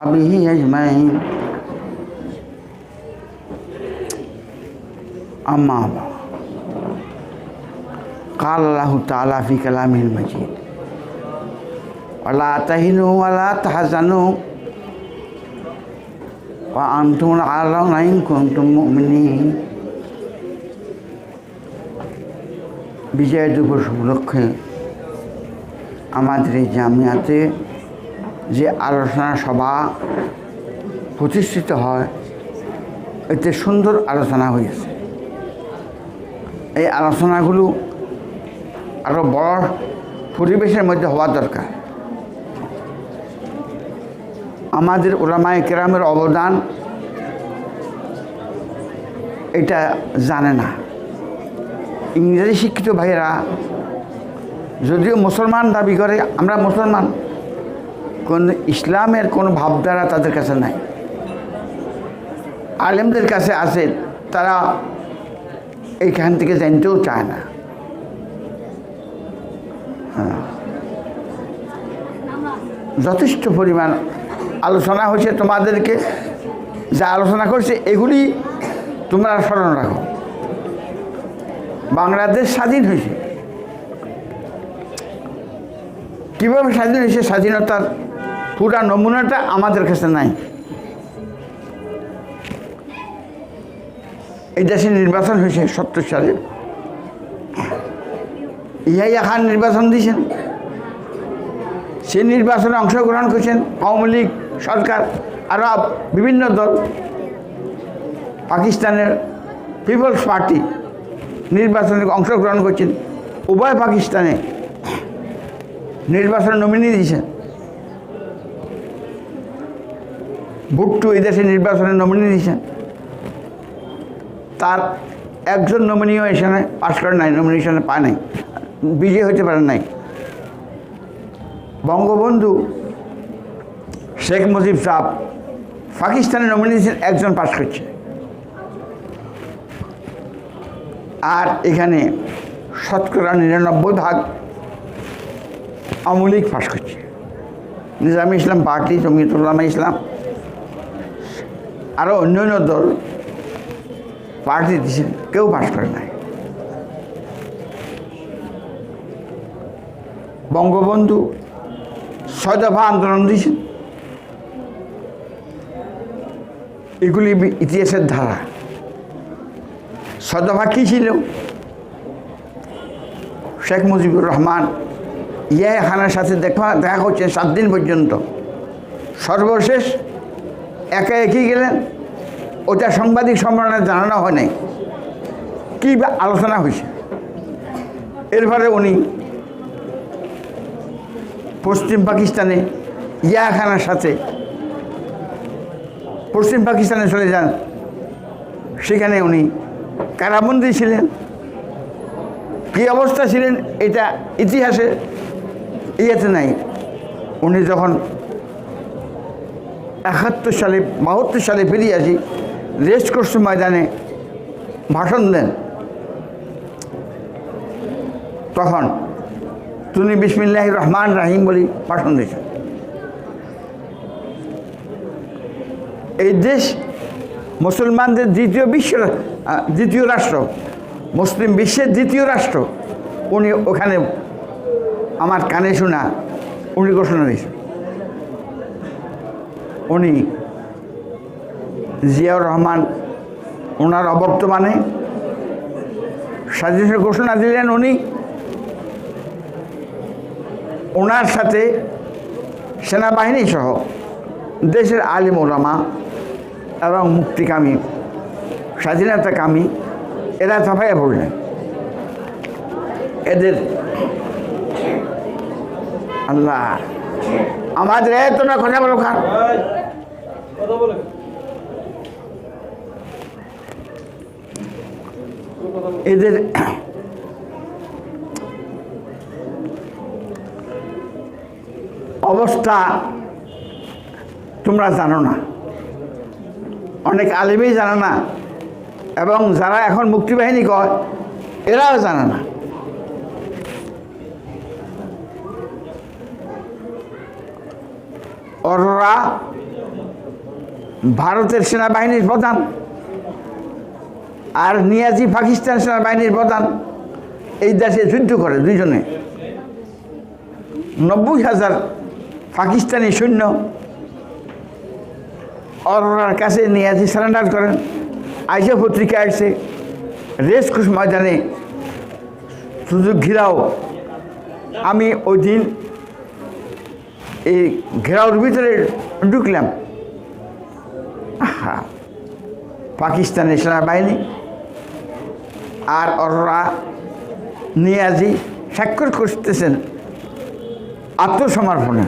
अब ही अजमाइन अम्मा काल अल्लाह ताला फ़ी कलाम मजीद। বিজয় দিবস উপলক্ষে আমাদের জামিয়াতে যে আলোচনা সভা প্রতিষ্ঠিত হয়, এতে সুন্দর আলোচনা হয়েছে। এই আলোচনাগুলো আরও বড় পরিবেশের মধ্যে হওয়া দরকার। আমাদের ওলামায় কেরামের অবদান এটা জানে না। ইংরেজি শিক্ষিত ভাইয়েরা, যদিও মুসলমান দাবি করে, আমরা মুসলমান। কোন ইসলামের কোনো ভাবধারা তাদের কাছে নাই। আলেমদের কাছে আছে, তারা এইখান থেকে জানতেও চায় না। হ্যাঁ। যথেষ্ট পরিমাণ আলোচনা হয়েছে তোমাদেরকে, যা আলোচনা করছে, এগুলি তোমরা স্মরণ রাখো। বাংলাদেশ স্বাধীন হয়েছে। কীভাবে স্বাধীন হয়েছে স্বাধীনতার পুরা নমুনাটা আমাদের কাছে নাই। এই দেশে নির্বাচন হয়েছে সত্তর সালে। ইয়াইয়া খান নির্বাচন দিয়েছেন। সে নির্বাচনে অংশগ্রহণ করেছেন আওয়ামী লীগ সরকার আরও বিভিন্ন দল। পাকিস্তানের পিপলস পার্টি নির্বাচনে অংশগ্রহণ করছেন। উভয় পাকিস্তানে নির্বাচনে নমিনি দিয়েছেন। ভুট্টু এই দেশে নির্বাচনে নমিনি দিয়েছেন তার একজন নমিনিও এখানে পাশ করে নাই নমিনেশনে পায় নাই। বিজয় হতে পারে নাই। বঙ্গবন্ধু শেখ মুজিব সাহ পাকিস্তানে নমিনেশন একজন পাশ করছে। আর এখানে শতকরা নিরানব্বই ভাগ আওয়ামী লীগ পাশ করছে। নিজামী ইসলাম পার্টি জমিয়তুল্লামা ইসলাম আরও অন্য অন্য দল পার্টি দিয়েছেন কেউ পাশ করে নাই। বঙ্গবন্ধু ছয় দফা আন্দোলন দিয়েছেন এগুলি ইতিহাসের ধারা। সদফা কী ছিল? শেখ মুজিবুর রহমান ইয়া খানের সাথে দেখা দেখা করছেন সাত দিন পর্যন্ত। সর্বশেষ একা একই গেলেন। ওটা সাংবাদিক সম্মেলনে জানানো হয় নাই। কী আলোচনা হয়েছে? এরপরে উনি পশ্চিম পাকিস্তানে ইয়াখানার সাথে পশ্চিম পাকিস্তানে চলে যান। সেখানে উনি কারাবন্দি ছিলেন। কী অবস্থা ছিলেন, এটা ইতিহাসে ইয়েতে নাই। উনি যখন একাত্তর সালে, বাহাত্তর সালে ফিরে আসি, রেস্ট কোর্স ময়দানে ভাষণ দেন। তখন তুমি বিসমিল্লাহ রহমান রাহিম বলি ভাষণ দিয়েছেন। এই দেশ মুসলমানদের দ্বিতীয় বিশ্ব দ্বিতীয় রাষ্ট্র, মুসলিম বিশ্বের দ্বিতীয় রাষ্ট্র। উনি ওখানে আমার কানে শোনা, উনি ঘোষণা দিয়েছেন। উনি জিয়াউর রহমান ওনার অবর্তমানে স্বাধীনতা ঘোষণা দিলেন উনি। ওনার সাথে সেনাবাহিনী সহ দেশের আলিম ওলামা এবং মুক্তিকামী, স্বাধীনতাকামী, এরা সবাই পড়লেন। এদের আল্লাহ, আমাদের এত না কথা বলো খান। এদের অবস্থা তোমরা জানো না। অনেক আলিমেই জানে না এবং যারা এখন মুক্তিবাহিনী কয়, এরাও জানে না। ওরা ভারতের সেনাবাহিনীর প্রধান আর নিয়াজি পাকিস্তান সেনাবাহিনীর প্রধান এই দেশে যুদ্ধ করে দুইজনে। নব্বই হাজার পাকিস্তানি সৈন্য অরোরার কাছে নিয়াজি সারেন্ডার করেন। আইসে পত্রিকা আসছে রেস কুশ ময়দানে সুযোগ ঘিরাও। আমি ওই দিন এই ঘেরাওর ভিতরে ঢুকলাম। আহা। পাকিস্তানের সেনাবাহিনী আর অররা নিয়াজি স্বাক্ষর করতেছেন আত্মসমর্পণে।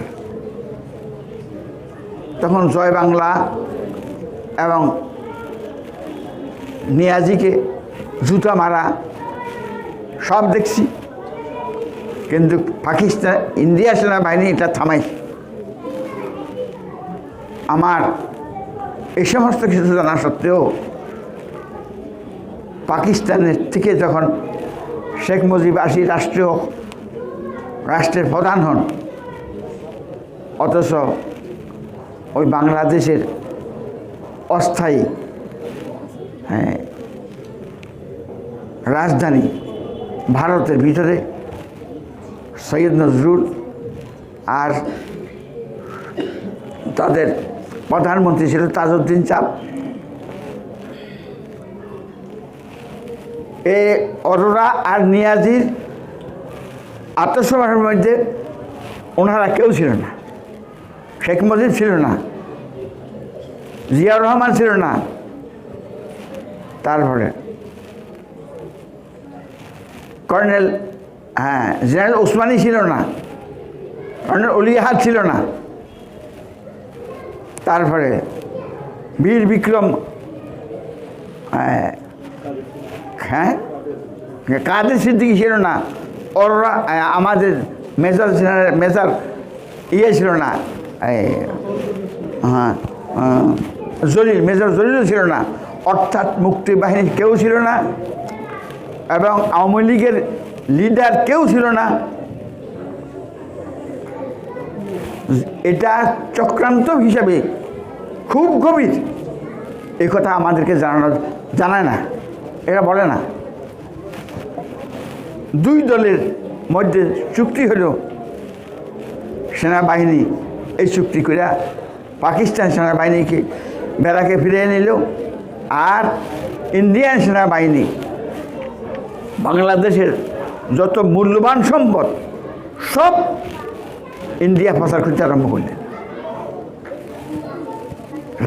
তখন জয় বাংলা এবং নিয়াজিকে জুতা মারা সব দেখছি। কিন্তু পাকিস্তান, ইন্ডিয়া সেনাবাহিনী এটা থামাই আমার এই সমস্ত কিছু জানা সত্ত্বেও পাকিস্তানের থেকে যখন শেখ মুজিব আসি রাষ্ট্রীয় রাষ্ট্রের প্রধান হন, অথচ ওই বাংলাদেশের অস্থায়ী হ্যাঁ রাজধানী ভারতের ভিতরে সৈয়দ নজরুল আর তাদের প্রধানমন্ত্রী ছিল তাজউদ্দিন চাপ এ অরোরা আর নিয়াজির আত্মসভার মধ্যে ওনারা কেউ ছিল না। শেখ মুজিব ছিল না। জিয়াউর রহমান ছিল না। তারপরে কর্নেল হ্যাঁ জেনারেল ওসমানী ছিল না। কর্নেল অলিয়াহাদ ছিল না। তারপরে বীর বিক্রম হ্যাঁ, হ্যাঁ কাদের সিদ্দিকি ছিল না? ওরা আমাদের মেজর জেনারেল মেজর ইয়ে ছিল না হ্যাঁ জলিল মেজর জলিলও ছিল না। অর্থাৎ মুক্তি বাহিনীর কেউ ছিল না এবং আওয়ামী লীগের লিডার কেউ ছিল না। এটা চক্রান্ত হিসাবে খুব গভীর। এই কথা আমাদেরকে জানানো জানায় না। এরা বলে না। দুই দলের মধ্যে চুক্তি হলো সেনাবাহিনী। এই চুক্তি করে পাকিস্তান সেনাবাহিনীকে বেড়াকে ফিরিয়ে নিল আর ইন্ডিয়ান সেনাবাহিনী বাংলাদেশের যত মূল্যবান সম্পদ সব ইন্ডিয়া প্রচার করতে আরম্ভ করলেন।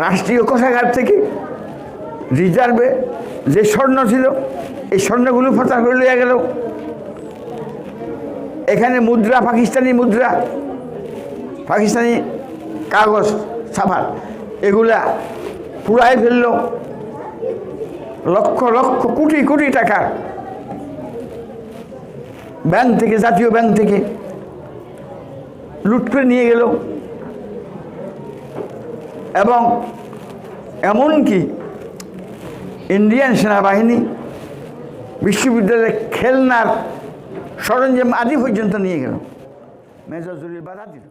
রাষ্ট্রীয় কোষাগার থেকে রিজার্ভে যে স্বর্ণ ছিল, এই স্বর্ণগুলো প্রচার করে লিয়ে গেল। এখানে মুদ্রা, পাকিস্তানি মুদ্রা, পাকিস্তানি কাগজ সাফার এগুলা পুরাই ফেলল। লক্ষ লক্ষ, কোটি কোটি টাকা। ব্যাংক থেকে, জাতীয় ব্যাংক থেকে লুট করে নিয়ে গেল। এবং এমনকি ইন্ডিয়ান সেনাবাহিনী বিশ্ববিদ্যালয়ে খেলনার সরঞ্জাম আদি পর্যন্ত নিয়ে গেল। মেজর জলিল বাধা দিল